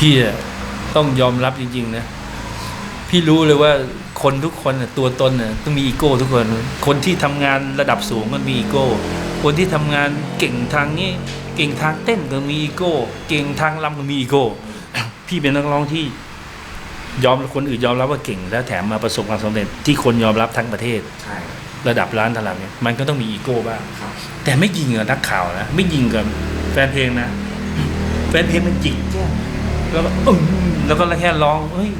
พี่อะต้องยอมรับจริง ๆ นะ พี่รู้เลยว่าคนทุกคนน่ะตัวตนน่ะต้องมีอีโก้ทุกคน คนที่ทำงานระดับสูงมันมีอีโก้ คนที่ทำงานเก่งทางนี้เก่งทางเต้นก็มีอีโก้ เก่งทางรำก็มีอีโก้ พี่เป็นนักร้องที่ยอมคนอื่นยอมรับว่าเก่ง แล้วแถมมาประสบความสำเร็จที่คนยอมรับทั้งประเทศใช่ระดับล้านตลับเนี่ยมันก็ต้องมีอีโก้บ้างครับแต่ไม่ยิงกับนักข่าวนะไม่ยิงกับแฟนเพลงนะ แฟนเพลงมันจิกแก้ม แล้วก็อึ้งแล้วก็แค่ร้องเฮ้ย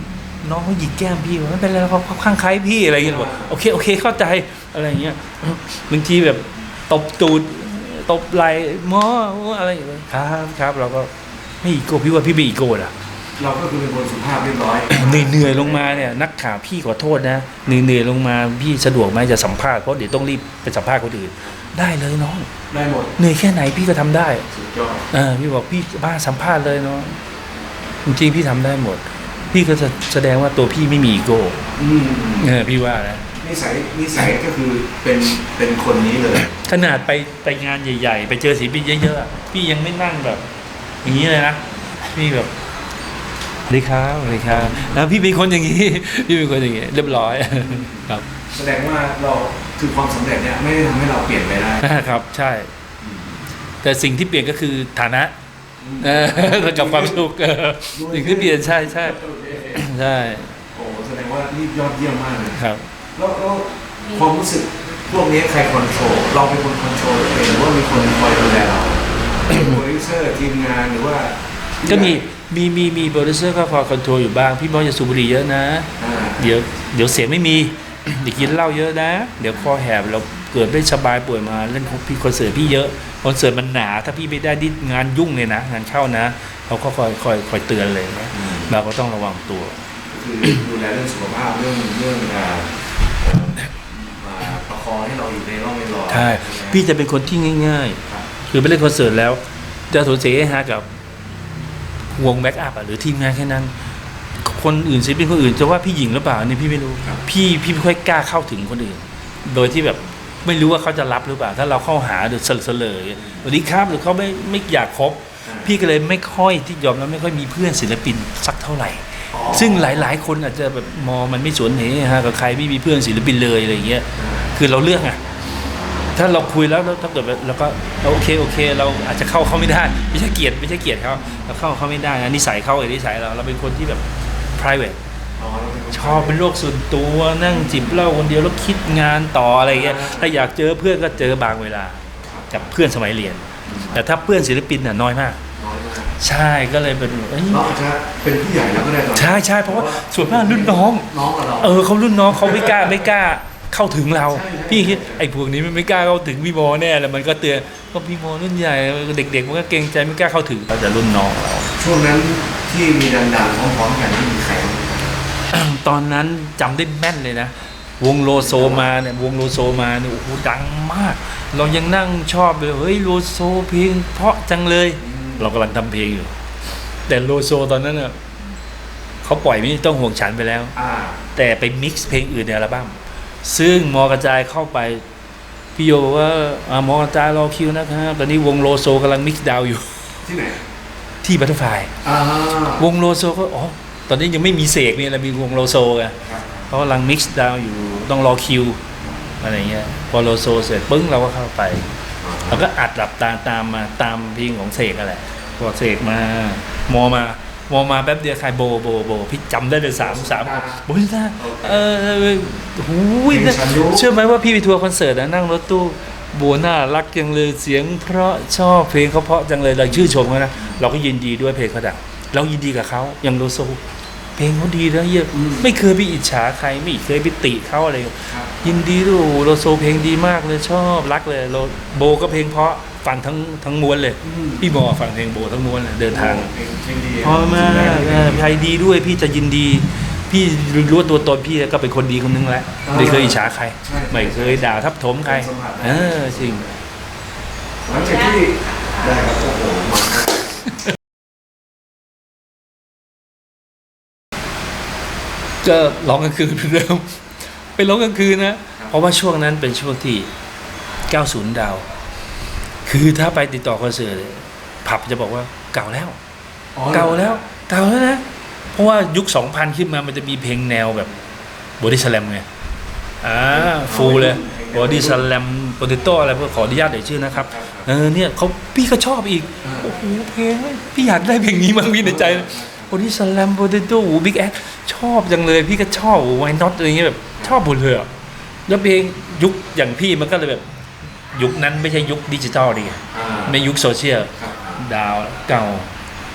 น้องเขาหยิกแก้มพี่วะไม่เป็นไรเขาเขาข้างใครพี่อะไรอย่างเงี้ยบอกโอเคโอเคเข้าใจอะไรอย่างเงี้ยบางทีแบบตบตูดตบไหล่หมออะไรอย่างเงี้ยครับครับเราก็ไม่อีโก้พี่ว่าพี่ไม่อีโก้ละเราก็คือเป็นคนสุภาพเรียบร้อยเหนื่อยเหนื่อยลงมาเนี่ย นักข่าวพี่ขอโทษนะเหนื่อยเหนื่อยลงมาพี่สะดวกไหมจะสัมภาษณ์เพราะเดี๋ยวต้องรีบไปสัมภาษณ์คนอื่นได้เลยน้องได้หมดเหนื่อยแค่ไหนพี่ก็ทำได้สุดยอดเออพี่บอกพี่บ้าสัมภาษณ์เลยเนาะ จริงๆพี่ทำได้หมด พี่ก็จะแสดงว่าตัวพี่ไม่มีอีโก้อืมเออพี่ว่านะนิสัยนิสัยก็คือเป็นเป็นคนนี้เลย ขนาดไปไปงานใหญ่ ๆ ไปเจอศิลปินเยอะๆอะพี่ยังไม่นั่งแบบ อย่างนี้เลยนะพี่แบบสวัสดีครับสวัสดีครับแล้วพี่เป็นคนอย่างนี้ พี่เป็นคนอย่างนี้ เรียบร้อยครับ แสดงว่าเราคือความสำเร็จเนี่ยไม่ได้ทำให้เราเปลี่ยนไปได้ครับ ใช่ แต่สิ่งที่เปลี่ยนก็คือฐานะเออ กับความสุขเออสิ่งที่เปลี่ยนใช่ใช่โอเคใช่โอ้แสดงว่านี่ยอดเยี่ยมมากเลยครับแล้วแล้วความรู้สึกพวกนี้ใครคอนโทรลเราเป็นคนคอนโทรลเองหรือว่ามีคนคอยดูแลเราโปรดิวเซอร์ทีมงานหรือว่า ก็มีมีมีมีโปรดิวเซอร์ก็คอยคอนโทรลอยู่บ้าง พี่บอสอย่าสูบบุหรี่เยอะนะอ่าเดี๋ยวเดี๋ยวเสียงไม่มี อย่ากินเหล้าเยอะนะ เดี๋ยวคอแหบเราเกิดไม่สบายป่วยมาเล่นพี่คอนเสิร์ตพี่เยอะคอนเสิร์ตมันหนา ถ้าพี่ไม่ได้ดิงานยุ่งเลยนะงานเข้านะเขาก็คอยคอยคอยเตือนเลยนะเราก็ต้องระวังตัวคือดูแลเรื่องสุขภาพเรื่องเรื่องอ่าเอ่อมาประคองให้เราอยู่ในร่องในรอยใช่พี่จะเป็นคนที่ง่ายครับๆคือไปเล่นคอนเสิร์ตแล้วจะสูญเสียฮะกับวงแบ็กอัพอะหรือทีมงานแค่นั้น คนอื่นศิลปินคนอื่นจะว่าพี่หญิงหรือเปล่าอันนี่พี่ไม่รู้ครับพี่พี่ไม่ค่อยกล้าเข้าถึงคนอื่น โดยที่แบบไม่รู้ว่าเขาจะรับหรือเปล่า ถ้าเราเข้าหาหรือเสลอเลยสวัสดีครับหรือเขาไม่ไม่อยากคบ พี่ก็เลยไม่ค่อยที่ยอมแล้วไม่ค่อยมีเพื่อนศิลปินสักเท่าไหร่อ๋อซึ่งหลาย ๆ คนอาจจะแบบมองมันไม่สวนเหฮะกับใครไม่มีเพื่อนศิลปินเลยอะไรอย่างเงี้ยอ่าคือเราเลือกไงถ้าเราคุยแล้วแล้วถ้าเกิดแบบเราก็โอเคโอเค เราอาจจะเข้าเขาไม่ได้ ไม่ใช่เกลียดไม่ใช่เกลียดเขาเราเข้าเขาไม่ได้นะนิสัยเขาเองนิสัยเราเราเป็นคนที่แบบ private อ๋อเราเป็นคนชอบเป็นโรคส่วนตัวนั่งจิบเหล้าคนเดียวแล้วคิดงานต่ออะไรเงี้ยถ้าอยากเจอเพื่อนก็เจอบางเวลากับเพื่อนสมัยเรียน แต่ถ้าเพื่อนศิลปินน่ะน้อยมากน้อยมากใช่ก็เลยเป็นเอ้ยเราอาจจะเป็นผู้ใหญ่แล้วก็ได้ตอนนั้นใช่ใช่เพราะว่าส่วนมากรุ่นน้องน้องกับเราเออเขารุ่นน้องเขาไม่กล้าไม่กล้าเข้าถึงเราใช่ใช่พี่คิดไอ้พวกนี้มันไม่กล้าเข้าถึงพี่โมแน่แล้วมันก็เตือนก็พี่โมรุ่นใหญ่เด็กๆมันก็เกรงใจไม่กล้าเข้าถึงเราจะรุ่นน้องเราช่วงนั้น ที่มีดังๆพร้อมๆกันนี่มีใครบ้างตอนนั้นจำได้แม่นเลยนะ วงโลโซมาเนี่ยวงโลโซมาเนี่ยโอ้โหดังมาก เรายังนั่งชอบเลยเฮ้ยโลโซเพลงเพราะจังเลย เรากำลังทำเพลงอยู่ แต่โลโซตอนนั้นเน่ะเขาปล่อยไม่ต้องห่วงฉันไปแล้ว อ่าแต่ไปมิกซ์เพลงอื่นในอัลบั้มซึ่งมอกระจายเข้าไป พี่โยบอกว่าอ่ามอกระจายรอคิวนะครับตอนนี้วงโลโซกำลังมิกซ์ดาวน์อยู่ ที่ไหน ที่บัตเตอร์ไฟอ่าวงโลโซก็อ๋อตอนนี้ยังไม่มีเสกนี่แหละมีวงโลโซไงครับเขากำลังมิกซ์ดาวน์อยู่ต้องรอคิวอะไรเงี้ยพอโลโซเสร็จปึ้งเราก็เข้าไปเราก็อัดหลับตาตามมาตามเพลงของเสกอะไรพอเสกมามอมามอมาแป๊บเดียวใครโบโบโบพี่จำได้เลยสามสามโบลิซ่าเออเออหูยเพลงฉันยุเชื่อไหมว่าพี่ไปทัวร์คอนเสิร์ตนะนั่งรถตู้ โบน่ารักจังเลยเสียง เพราะชอบเพลงเขาเพราะจังเลยเราชื่นชมเขานะเราก็ยินดีด้วยเพลงเขาดังเรายินดีกับเขาอย่างโลโซเพลงเขาดีนะเยี่ยมไม่เคยไปอิจฉาใครไม่เคยไปติเขาอะไรครับยินดีด้วยโอ้โหโลโซเพลงดีมากเลยชอบรักเลยโลโบก็เพลงเพราะฟังทั้งทั้งม้วนเลยอืมพี่โมฟังเพลงโบทั้งม้วนเลยเดินทางเพลงเพลงดีเพราะมากเออใครดีด้วยพี่จะยินดี พี่รู้ว่าตัวตนพี่ก็เป็นคนดีคนนึงแหละไม่เคยอิจฉาใครใช่ไม่เคยด่าทับถมใครสัมผัสได้เออจริงหลังจากที่ได้ครับโอ้โหมันมากก็ร้องกลางคืนเหมือนเดิมไปร้องกลางคืนนะเพราะว่าช่วงนั้นเป็นช่วงที่ 90 ดาว คือถ้าไปติดต่อคอนเสิร์ตเนี่ยผับจะบอกว่าเก่าแล้วอ๋อเก่าแล้ว เก่าแล้วนะเพ ราะว่ายุค 2000 ขึ้นมามันจะมีเพลงแนวแบบบอดี้สแลมไงอ่าฟูลเลยบอดี้สแลมโปเตโต้อะไรพวกขออนุญาตเอ่ยวชื่อนะครับเออเนี่ยเขาพี่ก็ชอบอีกโอ้โหเพลงพี่อยากได้เพลงนี้มั้งพี่ในใจบอดี้สแลมโปเตโต้โอ้บิ๊กแอชอบจังเลยพี่ก็ชอบไวน็อตอะไรเงี้ยแบบชอบหมดเลยอะแล้วเพลงยุคอย่างพี่มันก็เลยแบบยุคนั้นไม่ใช่ยุคดิจิตอลดิอ่าในยุคโซเชียลดาวเก่า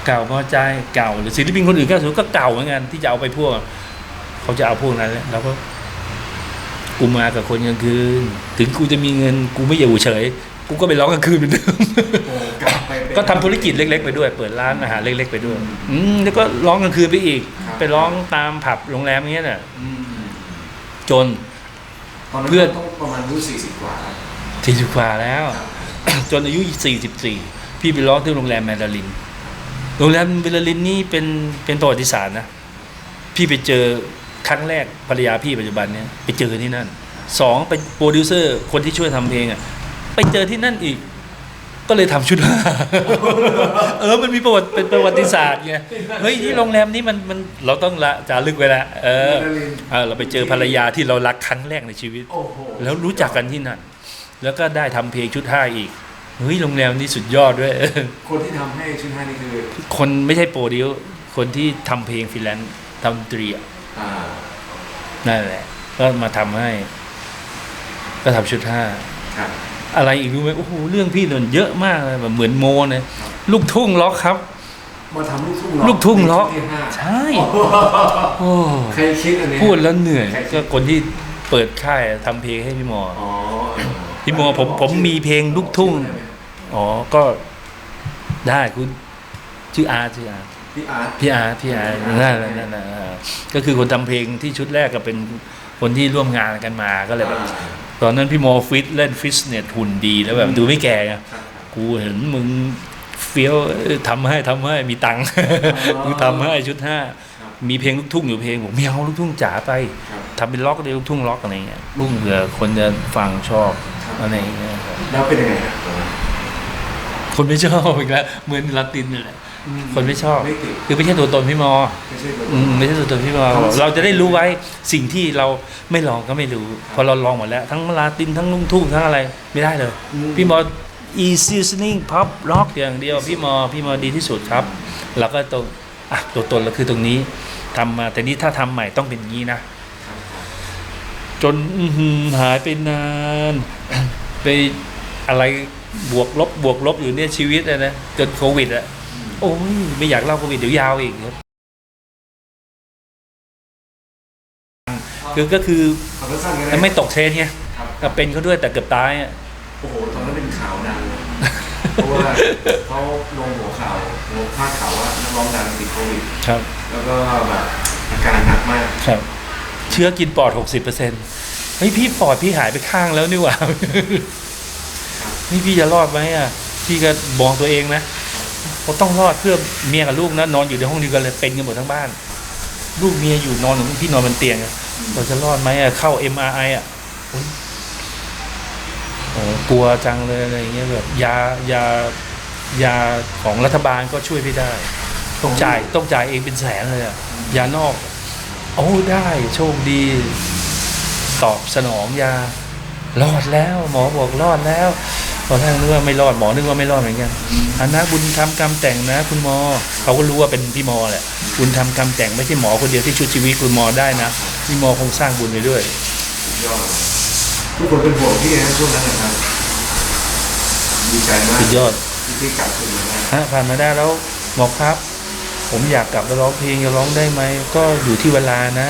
เก่าพอใจเก่าหรือศิลปินคนอื่นก็ถือก็เก่าเหมือนกันที่จะเอาไปพวก เขาจะเอาพวกนั้นแหละแล้วก็กูมากับคนกลางคืน ถึงกูจะมีเงินกูไม่อยู่เฉย กูก็ไปร้องกลางคืนเหมือนเดิมโอ้กลับไปเป็นก็ทำธุรกิจเล็ก ๆ ไปด้วย เปิดร้านอาหารเล็ก ๆ ไปด้วย อืมแล้วก็ร้องกลางคืนไปอีกครับไปร้องตามผับโรงแรมอย่างเงี้ยน่ะอืมจนตอนนั้นเพื่อนต้องประมาณอายุสี่สิบกว่าครับสี่สิบกว่าแล้วครับจนอายุ44พี่ไปร้องที่โรงแรมแมนดาริน โรงแรมแมนดารินนี่เป็นเป็นประวัติศาสตร์นะพี่ไปเจอครั้งแรกภรรยาพี่ปัจจุบันเนี่ยไปเจอที่นั่นสองเป็นโปรดิวเซอร์คนที่ช่วยทำเพลงอะไปเจอที่นั่นอีก ก็เลยทำชุดห้าเออมันมีประวัติเป็นประวัติศาสตร์ไงเฮ้ยที่โรงแรมนี้มันมันเราต้องละจารึกไว้ละเออแมนดารินเออเราไปเจอภรรยาที่เรารักครั้งแรกในชีวิตโอ้โหแล้วรู้จักกันที่นั่นแล้วก็ได้ทำเพลงชุดห้าอีก เฮ้ยโรงแรมนี้สุดยอดด้วย คนที่ทำให้ชุดห้านี่คือคนไม่ใช่โปรดิวคนที่ทำเพลงฟรีแลนซ์ทำดนตรีอะอ่านั่นแหละ ก็มาทำให้ ก็ทำชุดห้า ครับ อะไรอีกรู้ไหมโอ้โหเรื่องพี่นนเยอะมากเลยแบบเหมือนโมเนี่ยลูกทุ่งล็อกครับ มาทำลูกทุ่งลูกทุ่งล็อก ในชุดที่ห้าใช่โอ้ใครคิดอันนี้พูดแล้วเหนื่อย ใครคิก็คนที่เปิดค่ายทำเพลงให้พี่หมอ อ๋อพี่โมผมผมมีเพลงลูกทุ่งได้ไหม อ๋อ ก็ได้คุณชื่ออาร์ตชื่ออาร์ตพี่อาร์ตพี่อาร์ตพี่อาร์ตนั่นแหละนั่นแหละอ่าก็คือคนทำเพลงที่ชุดแรกก็เป็นคนที่ร่วมงานกันมาก็เลยแบบตอนนั้นพี่โมฟิตเล่นฟิตเนสหุ่นดีแล้วแบบดูไม่แก่ไงครับกูเห็นมึงเฟี้ยวเออทำให้ทำให้มีตังค์มึงทำให้ชุดห้าครับมีเพลงลูกทุ่งอยู่เพลงผมไม่เอาลูกทุ่งจ๋าไปครับทำเป็นล็อกเลยลูกทุ่งล็อกอะไรเงี้ยลูกเผื่อคนจะฟังชอบครับอะไรเงี้ยครับแล้วเป็นยังไง ครับตอนนั้นคนไม่ชอบอีกแล้วเหมือนลาตินนี่แหละคนไม่ชอบไม่ติดคือไม่ใช่ตัวตนพี่มอไม่ใช่แบบอืมไม่ใช่ตัวตนพี่มอครับเราจะได้รู้ไว้สิ่งที่เราไม่ลองก็ไม่รู้ พอเราลองหมดแล้ว ทั้งลาตินทั้งลุงทุ่งทั้งอะไรไม่ได้เลย พี่มอ easy listening pop rock อย่างเดียว พี่มอพี่มอดีที่สุดครับแล้วก็ตรงอะตัวตนเราคือตรงนี้ทำมาแต่นี้ถ้าทำใหม่ต้องเป็นอย่างนี้นะ จนอื้อหือหายไปนาน ไปอะไร บวกลบบวกลบอยู่เนี่ยชีวิตอะนะจนโควิดอะโอ้ยไม่อยากเล่าโควิดเดี๋ยวยาวอีกครับคือก็คือขอสั้นๆกันไม่ตกเทรนไงครับก็เป็นเขาด้วยแต่เกือบตายอะโอ้โหตอนนั้นเป็นข่าวดังเลยเพราะว่าเขาลงหัวข่าวลงพาดข่าวว่านักร้องดังติดโควิดครับ แล้วก็แบบอาการหนักมากครับ เชื้อกินปอดหกสิบเปอร์เซ็นต์เฮ้ยพี่ปอดพี่หายไปข้างแล้วนี่หว่า นี่พี่จะรอดไหมอะ พี่ก็มองตัวเองนะเขาต้องรอดเพื่อเมียกับลูกนะนอนอยู่ในห้องเดียวกันเลยเป็นกันหมดทั้งบ้าน ลูกเมียอยู่นอนพี่นอนบนเตียงเราจะรอดไหมอะเข้า MRI อะโอ๊ยโอ้กลัวจังเลยอะไรเงี้ยแบบยายายาของรัฐบาลก็ช่วยไม่ได้ ต้องจ่ายต้องจ่ายเองเป็นแสนเลยอะยานอกโอ้ได้โชคดี ตอบสนองยา รอดแล้ว หมอบอกรอดแล้ว ตอนแรกนึกว่าไม่รอดหมอนึกว่าไม่รอดเหมือนกันอันนะบุญทำกรรมแต่งนะ คุณหมอเขาก็รู้ว่าเป็นพี่หมอแหละบุญทำกรรมแต่งไม่ใช่หมอคนเดียวที่ช่วยชีวิตคุณหมอได้นะพี่หมอคงสร้างบุญไปด้วยสุดยอดทุกคนเป็นห่วงพี่นะช่วงนั้นนะครับดีใจมากสุดยอดที่พี่กลับคืนมาได้ฮะผ่านมาได้แล้วหมอครับ ผมอยากกลับไปร้องเพลงจะร้องได้ไหมก็อยู่ที่เวลานะ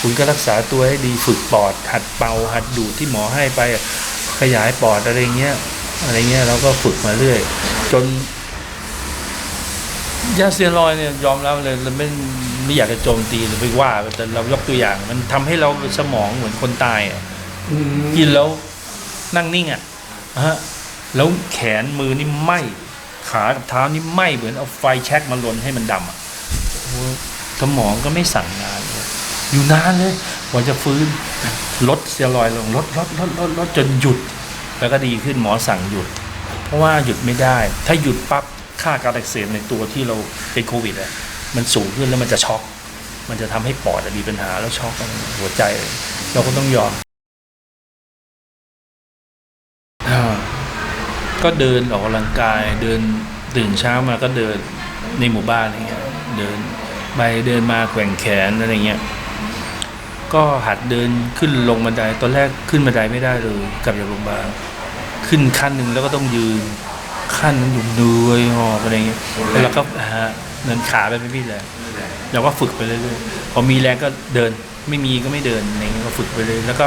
คุณก็รักษาตัวให้ดีฝึกปอดหัดเป่าหัดดูดที่หมอให้ไป ขยายปอดอะไรเงี้ย อะไรเงี้ยเราก็ฝึกมาเรื่อย จนยาเซียนรอยเนี่ยยอมรับเลยเราไม่ไม่อยากจะโจมตีหรือไปว่า แต่เรายกตัวอย่าง มันทำให้เราสมองเหมือนคนตายอะกินแล้วนั่งนิ่งอะฮะแล้วแขนมือนี่ไหมขากับเท้านี่ไหมเหมือนเอาไฟแช็กมาลนให้มันดำอะสมองก็ไม่สั่งงานเลยอยู่นานเลยกว่าจะฟื้น ลดเซียรอยลงลดลดลดลดลดจนหยุด แล้วก็ดีขึ้นหมอสั่งหยุด เพราะว่าหยุดไม่ได้ ถ้าหยุดปั๊บค่าการอักเสบในตัวที่เราเป็นโควิดอะมันสูงขึ้นแล้วมันจะช็อก มันจะทำให้ปอดอะมีปัญหาแล้วช็อกหัวใจ เราก็ต้องยอมก็เดินออกกำลังกายเดินตื่นเช้ามาก็เดินในหมู่บ้านอะไรเงี้ยเดินไปเดินมาแกว่งแขนอะไรเงี้ย ก็หัดเดินขึ้นลงบันไดตอนแรกขึ้นบันไดไม่ได้เลยกลับจากโรงพยาบาลขึ้นขั้นหนึ่งแล้วก็ต้องยืนขั้นหนึงอยู่เหนื่อยหอบอะไรเงี้ยแล้วก็ฮะเดินขาไปไม่พี่แรงเราก็ฝึกไปเรื่อยๆพอมีแรงก็เดินไม่มีก็ไม่เดินอะไรเงี้ยก็ฝึกไปเลยแล้วก็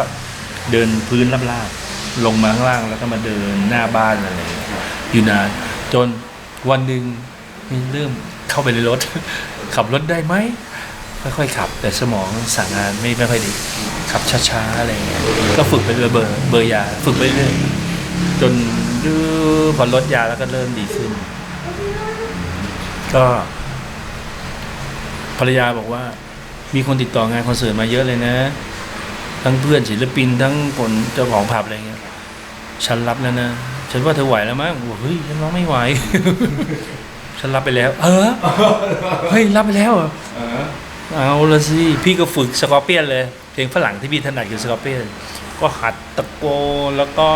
เดินพื้นลาบๆลงมาข้างล่างแล้วก็มาเดินหน้าบ้านอะไรเงี้ยอยู่นานจนวันหนึ่งเริ่มเข้าไปในรถ ขับรถได้ไหม ค่อยๆขับ แต่สมองสั่งงานไม่ไม่ค่อยดีขับช้าๆอะไรเงี้ยก็ฝึกไปเรื่อยเบอร์เบอร์ยา ฝึกไปเรื่อยจนดื้อพอลดยาแล้วก็เริ่มดีขึ้น ก็ภรรยาบอกว่า มีคนติดต่องานคอนเสิร์ตมาเยอะเลยนะ ทั้งเพื่อนศิลปินทั้งคนเจ้าของผับอะไรเงี้ยฉันรับแล้วนะฉันว่าเธอไหวแล้วมั้งบอกเฮ้ยฉันว่าไม่ไหว ฉันรับไปแล้ว เออเฮ้ยรับไปแล้วเหรอ เอาละสิ พี่ก็ฝึกสกอร์เปียนเลย เพลงฝรั่งที่พี่ถนัดคือสกอร์เปียน ก็หัดตะโกนแล้วก็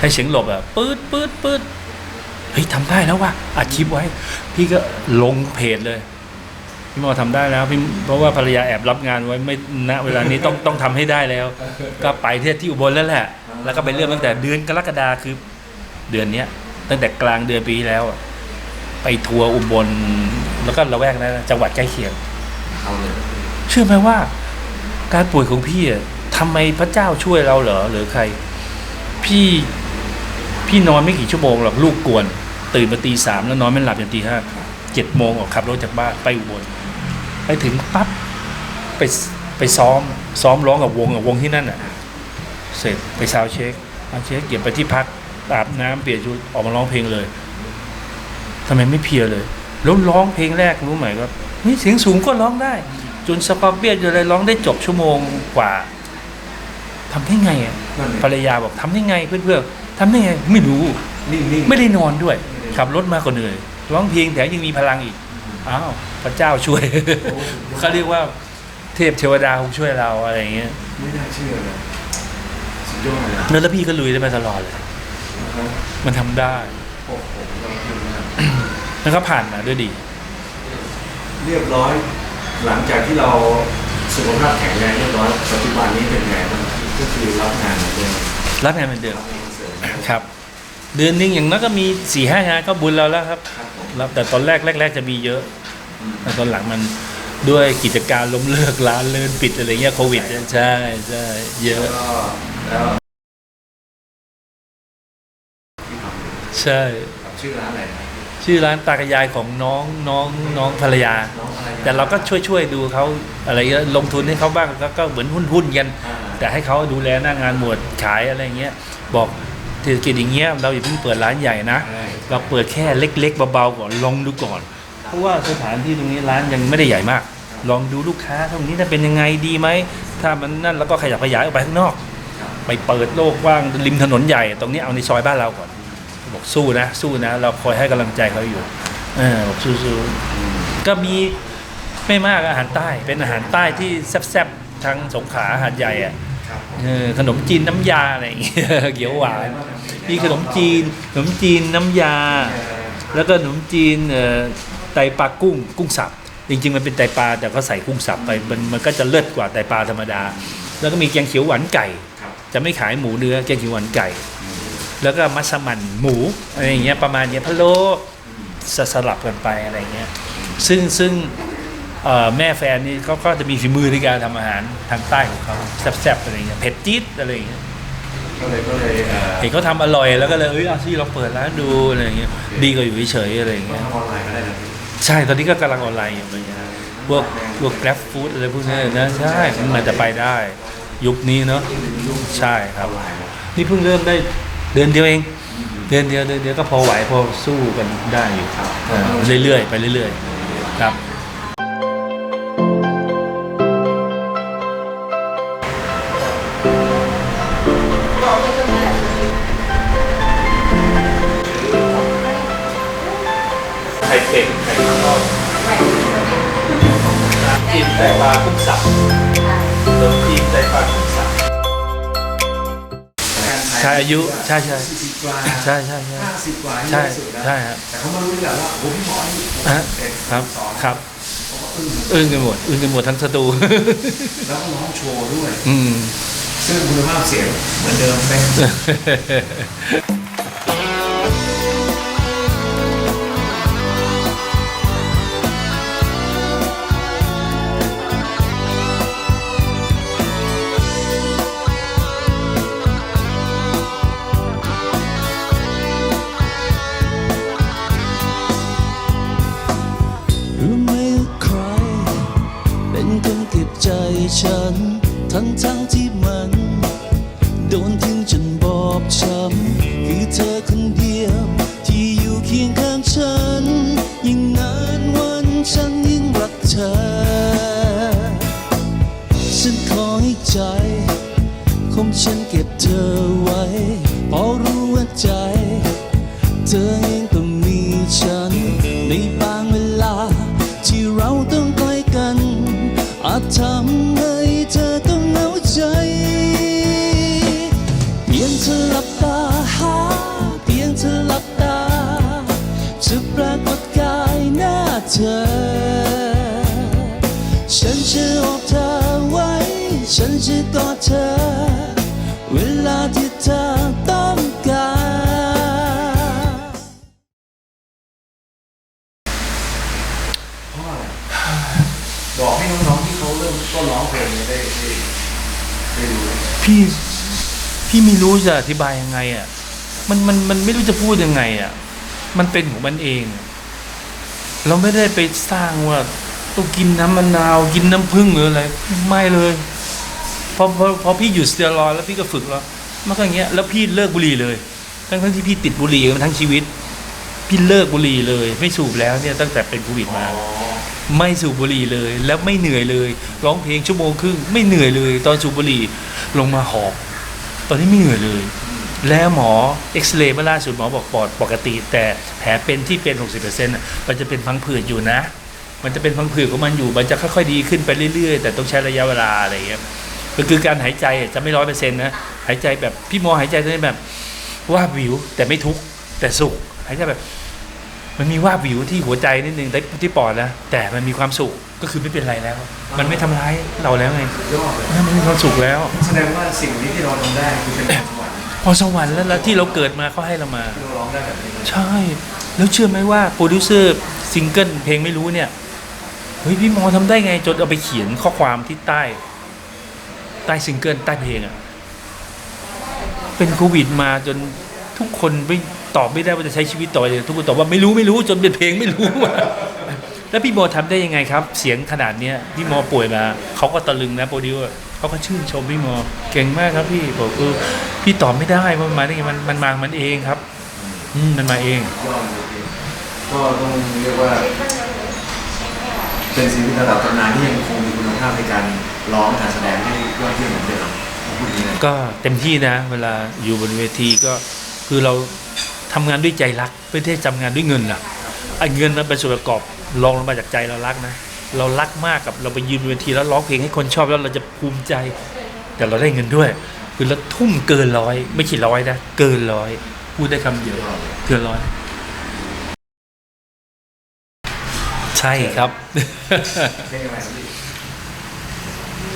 ให้เสียงหลบอะปื๊ดปื๊ดปื๊ดเฮ้ยทำได้แล้วว่ะอัดคลิปไว้ พี่ก็ลงเพจเลย พี่มอทำได้แล้วพี่เพราะว่าภรรยาแอบรับงานไว้ไม่ณเวลานี้ต้องต้องทำให้ได้แล้ว ก็ไปเที่ยวที่อุบลแล้วแหละ แล้วก็ไปเริ่มตั้งแต่เดือนกรกฎาคือ เดือนเนี้ย ตั้งแต่กลางเดือนปีแล้ว ไปทัวร์อุบลแล้วก็ละแวกนั้นจังหวัดใกล้เคียง เอาเลย เชื่อไหมว่า การป่วยของพี่อะทำไมพระเจ้าช่วยเราเหรอหรือใคร พี่พี่นอนไม่กี่ชั่วโมงหรอกลูกกวน ตื่นมาตีสามแล้วนอนไม่หลับจนตีห้าเจ็ดโมงออกขับรถจากบ้านไปอุบลไปถึงปั๊บไปไปซ้อม ซ้อมร้องกับวงกับวงที่นั่นอะ เสร็จไปซาวเช็คซาเช็คเก็บไปที่พักอาบน้ำเปลี่ยนชุดออกมาร้องเพลงเลยทำไมไม่เพียเลยแล้วร้องเพลงแรกรู้ไหมครับ นี่เสียงสูงก็ร้องได้จนสกอร์เปียนจนอะไรร้องได้จบชั่วโมงกว่าทำได้ไงอะนั่นเลยภรรยาบอกทำได้ไงเพื่อนๆทำได้ไงไม่รู้นิ่งๆไม่ได้นอนด้วย ขับรถมาก็เหนื่อยร้องเพลงแถมยังมีพลังอีกอ้าวพระเจ้าช่วยโอ้เขาเรียกว่าเทพเทวดาคงช่วยเราอะไรอย่างเงี้ยไม่น่าเชื่อเลยสุดยอดเลยแล้วพี่ก็ลุยได้มาตลอดเลยนะครับมันทำได้โอ้โหยอดเยี่ยมมากแล้วก็ผ่านมาด้วยดี เรียบร้อย หลังจากที่เราสุขภาพแข็งแรงเรียบร้อยปัจจุบันนี้เป็นไงบ้างก็คือรับงานเหมือนเดิมรับงานเหมือนเดิมรับคอนเสิร์ตครับ เดือนหนึงอย่างน้อยก็มีสี่ห้างานก็บุญเราแล้วครับครับผมรับแต่ตอนแรกแรก ๆ จะมีเยอะ อืม แต่ตอนหลังมันด้วยกิจการล้มเลิกร้านเลินปิดอะไรเงี้ยโควิดเนี่ยใช่ใช่เยแล้อะ วก็แล้วที่ทำอยู่ใช่ ครับชื่อร้านอะไรนะ ชื่อร้านตากระยายของน้องน้องน้องภรรยา น้องอะไรนะแต่เราก็ช่วยช่วยดูเขาอะไรเงี้ยลงทุนให้เขาบ้างก็ก็เหมือนหุ้นหุ้นๆกัน อ่าแต่ให้เขาดูแลหน้างานหมวดขายอะไรเงี้ยบอกเศรษฐกิจอย่างเงี้ยเราอย่าเพิ่งเปิดร้านใหญ่นะ ใช่เราเปิดแค่เล็ก ๆเบาๆก่อนลองดูก่อน เพราะว่าสถานที่ตรงนี้ร้านยังไม่ได้ใหญ่มาก ลองดูลูกค้าตรงนี้จะเป็นยังไงดีไหมถ้ามันนั่นแล้วก็ขยับขยายออกไปข้างนอก ครับ ไปเปิดโลกกว้างริมถนนใหญ่ ตรงนี้เอาในซอยบ้านเราก่อน บอกสู้นะ สู้นะ เราคอยให้กำลังใจเขาอยู่เออบอกสู้อืมๆก็มีไม่มากอาหารใต้เป็นอาหารใต้ที่แซ่บๆทางสงขลาอาหารใหญ่อะครับผมเออขนมจีนน้ำยาอะไรอย่างเงี้ยเขียวหวานมีขนมจีนขนมจีนน้ำยา แล้วก็ขนมจีนเอ่อไตปลากุ้งกุ้งสับจริง ๆ มันเป็นไตปลาแต่ก็ใส่กุ้งสับไปมันมันก็จะเลิศกว่าไตปลาธรรมดา แล้วก็มีแกงเขียวหวานไก่ครับจะไม่ขายหมูเนื้อแกงเขียวหวานไก่ แล้วก็มัสมั่นหมูอะไรอย่างเงี้ยประมาณเนี้ยพะโล้สสลับกันไปอะไรเงี้ยซึ่งซึ่งเอ่อแม่แฟนนี่เขาก็จะมีฝีมือในการทำอาหารทางใต้ของเขาแซ่บๆอะไรเงี้ยเผ็ดจี๊ดอะไรอย่างเงี้ยก็เลยก็เลยเอ่อเห็นเขาทำอร่อยแล้วก็เลยเอ้ยเอาที่เราเปิดร้านดูอะไรอย่างเงี้ยดีกว่าอยู่เฉยๆอะไรอย่างก็เงี้ยทำออนไลน์ก็ได้นะพี่ใช่ตอนนี้ก็กำลังออนไลน์อยู่อะไรเงี้ยพวกพวก grab food อะไรพวกนี้นะใช่มันจะไปได้ ยุคนี้เนาะใช่ครับ นี่เพิ่งเริ่มได้ เดือนเดียวเอง เดือนเดียวเดือนเดียวก็พอไหวพอสู้กันได้อยู่เรื่อยๆไปเรื่อยๆครับไข่เป็ดไข่ทอดกินแต่ปลาทุกสัป ใช่อายุใช่ใช่สี่สิบกว่าใช่ใช่ใช่ห้าสิบกว่าใช่เยอะสุดแล้วใช่ครับแต่เขามารู้ทีหลังว่าโอ้พี่หมอนี่ฮะครับครับเขาก็อึ้งอึ้งกันหมดอึ้งกันหมดทั้งสตู แล้วก็ร้องโชว์ด้วย อืม ซึ่งคุณภาพเสียงเหมือนเดิมเป็น ทั้งที่มัน โดนทิ้งจนบอบช้ำคือเธอคนเดียว ที่อยู่เคียงข้างฉัน ยิ่งนานวันฉันยิ่งรักเธอ ฉันขอให้ใจ ของฉันเก็บเธอไว้ เพราะรู้ว่าใจ เธอเองก็มีฉัน ในบางเวลา ที่เราต้องใกล้กันอาจทำ เธอ ฉันจะอบเธอไว้ ฉันจะกอดเธอ เวลาที่เธอต้องการเพราะอะไรบอกให้น้องๆที่เขาเริ่มต้นร้องเพลงนี้ได้ได้ได้รู้พี่พี่ไม่รู้จะอธิบายยังไงอะ มันมันมันไม่รู้จะพูดยังไงอะ มันเป็นของมันเอง เราไม่ได้ไปสร้างว่าต้องกินน้ำมะนาวกินน้ำผึ้งหรืออะไรไม่เลยพอพอพอพี่หยุดสเตียรอยแล้วพี่ก็ฝึกแล้วมันก็อย่างเงี้ยแล้วพี่เลิกบุหรี่เลย ทั้งทั้งที่พี่ติดบุหรี่มาทั้งชีวิต พี่เลิกบุหรี่เลย ไม่สูบแล้วเนี่ยตั้งแต่เป็นโควิดมา ไม่สูบบุหรี่เลย แล้วไม่เหนื่อยเลย ร้องเพลงชั่วโมงครึ่งไม่เหนื่อยเลย ตอนสูบบุหรี่ลงมาหอบ ตอนนี้ไม่เหนื่อยเลย แล้วหมอเอ็กซเรย์เมื่อล่าสุดหมอบอกปอดปกติ แต่แผลเป็นที่เป็น 60%น่ะมันจะเป็นพังผืดอยู่นะ มันจะเป็นพังผืดของมันอยู่ มันจะค่อยๆดีขึ้นไปเรื่อยๆ แต่ต้องใช้ระยะเวลาอะไรอย่างเงี้ยก็คือการหายใจอะจะไม่ร้อยเปอร์เซ็นต์นะ หายใจแบบพี่หมอหายใจได้แบบว่าบวิวแต่ไม่ทุกข์แต่สุขหายใจแบบ มันมีว่าบวิวที่หัวใจนิดนึงแต่ที่ปอดนะแต่มันมีความสุขก็คือไม่เป็นไรแล้ว มันไม่ทำร้ายเราแล้วไงยอดเลยมันมีความสุขแล้ว แสดงว่าสิ่งนี้ที่เราทำได้คือเป็น พรสวรรค์พอสวรรค์แล้วแล้วที่เราเกิดมาเขาให้เรามาที่เราร้องได้แบบนี้ใช่ แล้วเชื่อไหมว่าโปรดิวเซอร์ซิงเกิลเพลงไม่รู้เนี่ยเฮ้ยพี่หมอทำได้ไงจนเอาไปเขียนข้อความที่ใต้ ใต้ซิงเกิลใต้เพลงอะ่ะ เป็นโควิดมาจนทุกคนไม่ตอบไม่ได้ว่าจะใช้ชีวิตต่อเลยทุกคนตอบว่าไม่รู้ไม่รู้จนเป็นเพลงไม่รู้อะแล้วพี่หมอทำได้ยังไงครับ เสียงขนาดเนี้ยพี่หมอป่วยมาเขาก็ตะลึงนะโปรดิว เซอร์เขาก็ชื่นชมพี่หมอเก่งมากครับพี่บอกเออพี่ตอบไม่ได้ว่ามันมาได้ไงมันมันมาของมันเองครับ อืมมันมาเอง ยอดเลยพี่ก็ต้องเรียกว่า เป็นศิลปินระดับตำนานที่ยังคงมีคุณภาพในการร้องการแสดงที่ยอดเยี่ยมเหมือนเดิมผมพูดอย่างนี้นะก็เต็มที่นะ เวลาอยู่บนเวทีก็คือเราทำงานด้วยใจรักไม่ได้ทำงานด้วยเงินนะไอ้เงินมันเป็นส่วนประกอบรองลงมาจากใจเรารักนะ เรารักมากกับเราไปยืนเวทีแล้วร้องเพลงให้คนชอบแล้วเราจะภูมิใจ แต่เราได้เงินด้วย คือเราทุ่มเกินร้อย ไม่ใช่ร้อยนะเกินร้อยพูดได้คำเดียวเกินร้อย ใช่ครับเพลงอะไรครับพี่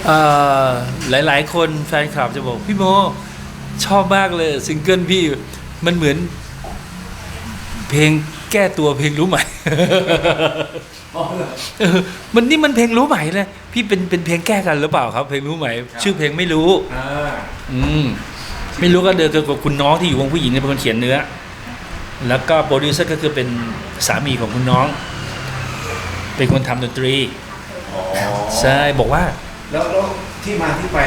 เอ่อหลายคนแฟนคลับจะบอกพี่โมชอบมากเลยซิงเกิลพี่มันเหมือน เพลงแก้ตัวเพลงรู้ใหม อ๋อเหรอเออมันนี่มันเพลงรู้ใหม่เลยพี่เป็นเป็นเพลงแก้กันหรือเปล่าครับ เพลงรู้ใหม่ชื่อเพลงไม่รู้อ่าอืมไม่รู้ก็เดินกับคุณน้องที่อยู่วงผู้หญิงเนี่ยเป็นคนเขียนเนื้อ แล้วก็โปรดิวเซอร์ก็คือเป็นสามีของคุณน้อง เป็นคนทำดนตรีอ๋อใช่บอกว่าแล้วแล้วที่มาที่ไป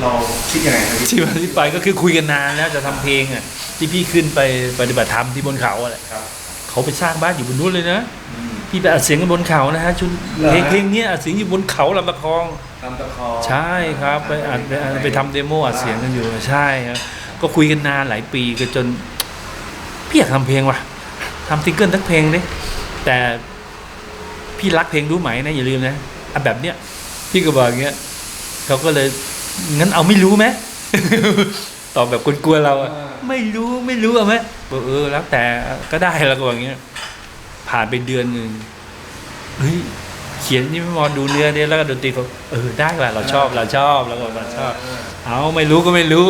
เราคิดยังไงครับพี่ที่มาที่ไปก็คือคุยกันนานแล้วจะทำเพลงอะที่พี่ขึ้นไปปฏิบัติธรรมที่บนเขาอะไรครับ เขาไปสร้างบ้านอยู่บนนู้นเลยนะอืมพี่ไปอัดเสียงกันบนเขานะฮะชุดเหรอเพลงเพลงเนี้ยอัดเสียงอยู่บนเขาลำตะคองลำตะคองใช่ครับไปอัดไปอัดไปทำเดโมอัดเสียงกันอยู่ใช่ครับก็คุยกันนานหลายปีก็จนพี่อยากทำเพลงว่ะทำซิงเกิลทั้งเพลงดิแต่พี่รักเพลงรู้ไหมนะอย่าลืมนะอะแบบเนี้ยพี่ก็บอกอย่างเงี้ยเขาก็เลยงั้นเอาไม่รู้ไหมตอบแบบกวนๆเราอะ ไม่รู้ไม่รู้เอาไหมบอกเออแล้วแต่ก็ได้แล้วก็บอกอย่างเงี้ยผ่านไปเดือนหนึ่งเฮ้ยเขียนนี่ไม่มองดูเนื้อเนี่ยแล้วก็ดนตรีเขาเออได้ว่ะเราชอบเราชอบแล้วก็เราชอบ เอาไม่รู้ก็ไม่รู้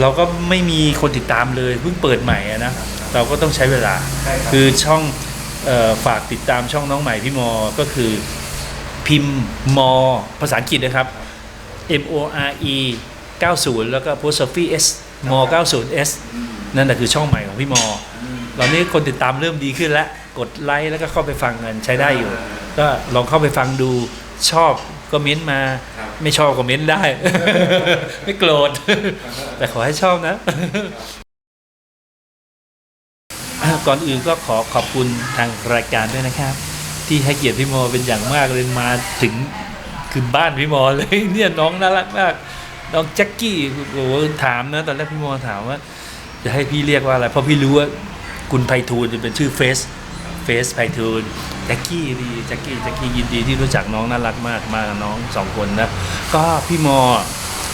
เราก็ไม่มีคนติดตามเลยเพิ่งเปิดใหม่อะนะเราก็ต้องใช้เวลาใช่ครับคือช่องเออฝากติดตามช่องน้องใหม่พี่มอ ก็คือพิมพ์มอภาษาอังกฤษนะครับ M O R E 90 แล้วก็ apostrophe S มอ90 S นั่นแหละคือช่องใหม่ของพี่มอตอนนี้คนติดตามเริ่มดีขึ้นแล้ว กดไลค์แล้วก็เข้าไปฟังกันใช้ได้อยู่ ก็ลองเข้าไปฟังดูชอบก็เม้นต์มาครับ ไม่ชอบก็เมนต์ได้ ไม่โกรธ แต่ขอให้ชอบนะ ก่อนอื่นก็ขอขอบคุณทางรายการด้วยนะครับ ที่ให้เกียรติพี่โมเป็นอย่างมากเลยมาถึงคือบ้านพี่โมเลยเนี่ยน้องน่ารักมากน้องแจ็คกี้โอ้โหถามนะ ตอนแรกพี่โมถามว่า จะให้พี่เรียกว่าอะไร เพราะพี่รู้ว่าคุณไพฑูรย์จะเป็นชื่อเฟส เฟสไพฑูรย์แจ็คกี้ดีแจ็คกี้แจ็คกี้ยินดีที่รู้จักน้องน่ารักมากมากน้องสองคนนะก็พี่โม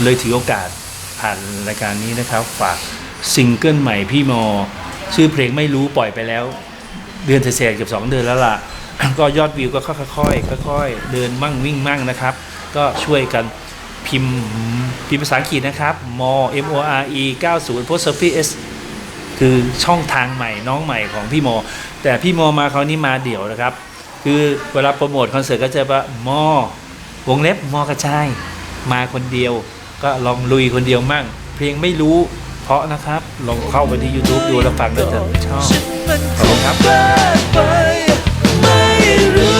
เลยถือโอกาสผ่านรายการนี้นะครับ ฝากซิงเกิลใหม่พี่โมชื่อเพลงไม่รู้ปล่อยไปแล้ว เดือนเศษเกือบสองเดือนแล้วล่ะ ก็ยอดวิวก็ค่อยๆค่อยๆเดินมั่งวิ่งมั่งนะครับ ก็ช่วยกันพิมพ์พิมพ์ภาษาอังกฤษนะครับม M O R E 90 apostrophe S คือช่องทางใหม่น้องใหม่ของพี่โม แต่พี่โมมาคราวนี้มาเดี่ยวนะครับ คือเวลาโปรโมทคอนเสิร์ตก็จะว่ามอวงเล็บมอกระชายมาคนเดียว ก็ลองลุยคนเดียวมั่ง เพลงไม่รู้เพราะนะครับ ลองเข้าไปที่ YouTube ดูแล้วฟังแล้วจะชอบขอบคุณครับ ไม่รู้